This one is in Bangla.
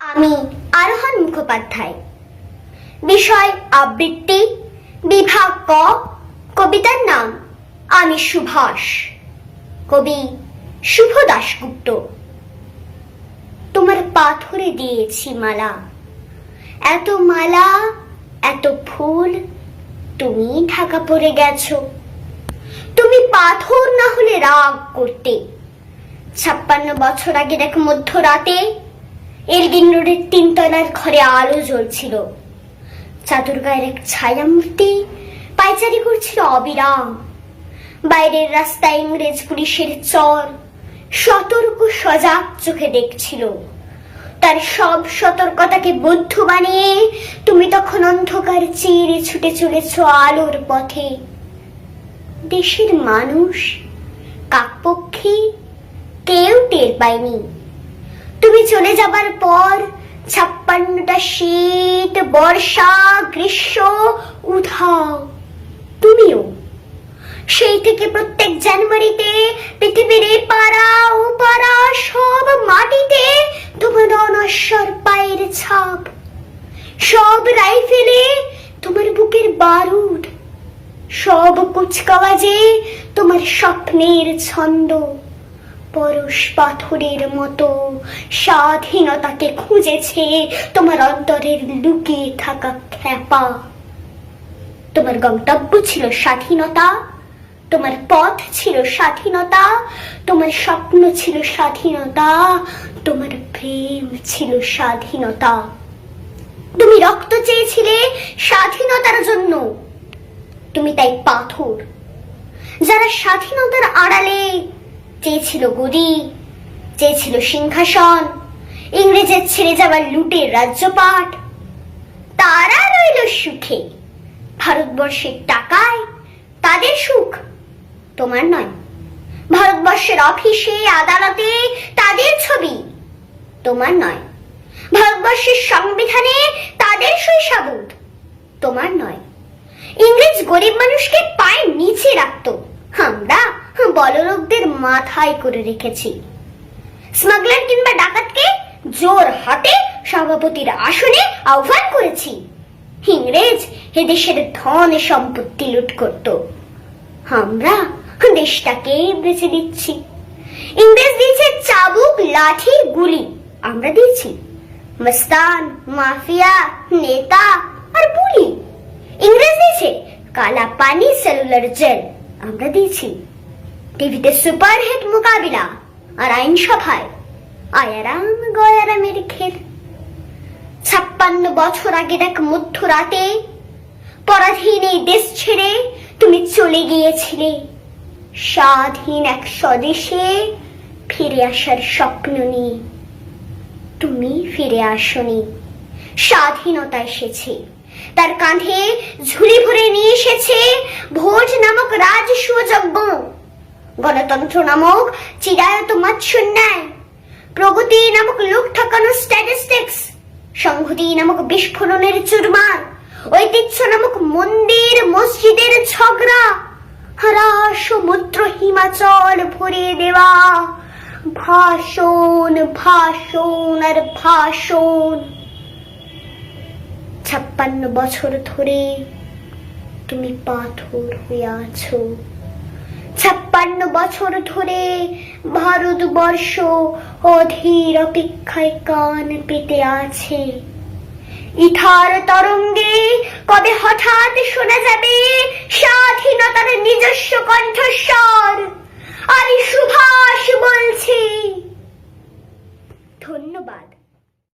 আমি আরোহণ মুখোপাধ্যায়। বিষয় আবৃত্তি, বিভাগ ক, কবিতার নাম, আমি সুভাষ। কবি শুভ দাশগুপ্ত। তোমার পাথরে দিয়েছি মালা। এত মালা, এত ফুল, তুমি ঢাকা পড়ে গেছো। তুমি পাথর না হলে রাগ করতে। ছাপ্পান্ন বছর আগের এক মধ্যরাতে এলগিন রোডের তিনতলার ঘরে আলো জ্বলছিল। চাদর গায়ের এক ছায়া মূর্তি পাইচারি করছিল অবিরাম। বাইরের রাস্তায় ইংরেজ পুলিশের চর সতর্ক সজাগ চোখে দেখছিল। তার সব সতর্কতাকে বদ্ধ বানিয়ে তুমি তখন অন্ধকার চিরে ছুটে চলেছ আলোর পথে। দেশের মানুষ, কাকপক্ষী, কেউ টের পায়নি। তুমি চলে যাবার পর ছাপ্পান্নটা শীত, বর্ষা, গ্রীষ্ম, উধাও। তুমিও সেই থেকে প্রত্যেক জানুয়ারিতে পৃথিবীর এ পাড়া, ও পাড়া, সব মাটিতে তোমার অনশ্বর পায়ের ছাপ। সব রাইফেলে তোমার বুকের বারুদ। সব কুচকাওয়াজে তোমার স্বপ্নের ছন্দ। পরশ পাথরের মতো স্বাধীনতাকে খুঁজেছে। তোমার অন্তরের লুকিয়ে থাকা খ্যাপা। তোমার গন্তব্য ছিল স্বাধীনতা। তোমার পথ ছিল স্বাধীনতা। তোমার স্বপ্ন ছিল স্বাধীনতা। তোমার প্রেম ছিল স্বাধীনতা। তুমি রক্ত চেয়েছিলে স্বাধীনতার জন্য। তুমি তাই পাথর। যারা স্বাধীনতার আড়ালে চেয়েছিল গদি চেয়েছিল সিংহাসন, ইংরেজের ছেড়ে যাবার লুটের রাজ্যপাট, তারা রইল সুখে। ভারতবর্ষের টাকায় তাদের সুখ তোমার নয়। ভারতবর্ষের অফিসে, আদালতে তাদের ছবি তোমার নয়। ভারতবর্ষের সংবিধানে তাদের শৈশাবুদ তোমার নয়। ইংরেজ গরিব মানুষকে পায়ের নিচে রাখতো। আমরা বলরোগদের মাথায় করে রেখেছি। স্মাগলার কিংবা ডাকাতকে জোর হাতে সভাপতির আসনে আহ্বান করেছি। ইংরেজ এদেশের ধন সম্পত্তি লুট করত। আমরা দেশটাকে বেঁচে দিচ্ছি। ইংরেজ দিয়েছে চাবুক, লাঠি, গুলি। আমরা দিয়েছি। মস্তান, মাফিয়া, নেতা আর পুলি ইংরেজ দিয়েছে কালা পানি সেলুলার জেল। আমরা দিয়েছি। টিভিতে সুপার হিট মোকাবিলা আর আইনসভায় আয়ারাম গয়ারামের খেল। ছাপ্পান্ন বছর আগের এক মধ্যরাতে পরাধীন এই দেশ ছেড়ে তুমি চলে গিয়েছিলে। স্বাধীন এক স্বদেশে ফিরে আসার স্বপ্ন নিয়ে। তুমি ফিরে আসনি। স্বাধীনতা এসেছে। তার কাঁধে ঝুলি ভরে নিয়ে এসেছে ভোজ নামক রাজস্ব যজ্ঞ গণতন্ত্র নামক চিরায়ত মৎস্যন্যায় প্রগতি নামক লোক ঠকানো স্ট্যাটিস্টিক্স সংহতি নামক বিস্ফোরণের চুরমার। ঐতিহ্য নামক মন্দির, মসজিদের ঝগড়া। হারা সমুদ্র হিমাচল ভরে দেওয়া। ভাষণ ভাষণ আর ভাষণ। ছাপ্পান্ন বছর ধরে তুমি পাথর হয়ে আছো। চুয়ান্ন বছর ধরে ভারতবর্ষ অধীর অপেক্ষায় কান পেতে আছে। ইথার তরঙ্গে কবে হঠাৎ শোনা যাবে স্বাধীনতার নিজস্ব কণ্ঠস্বর? আর সুভাষ বলছি। ধন্যবাদ।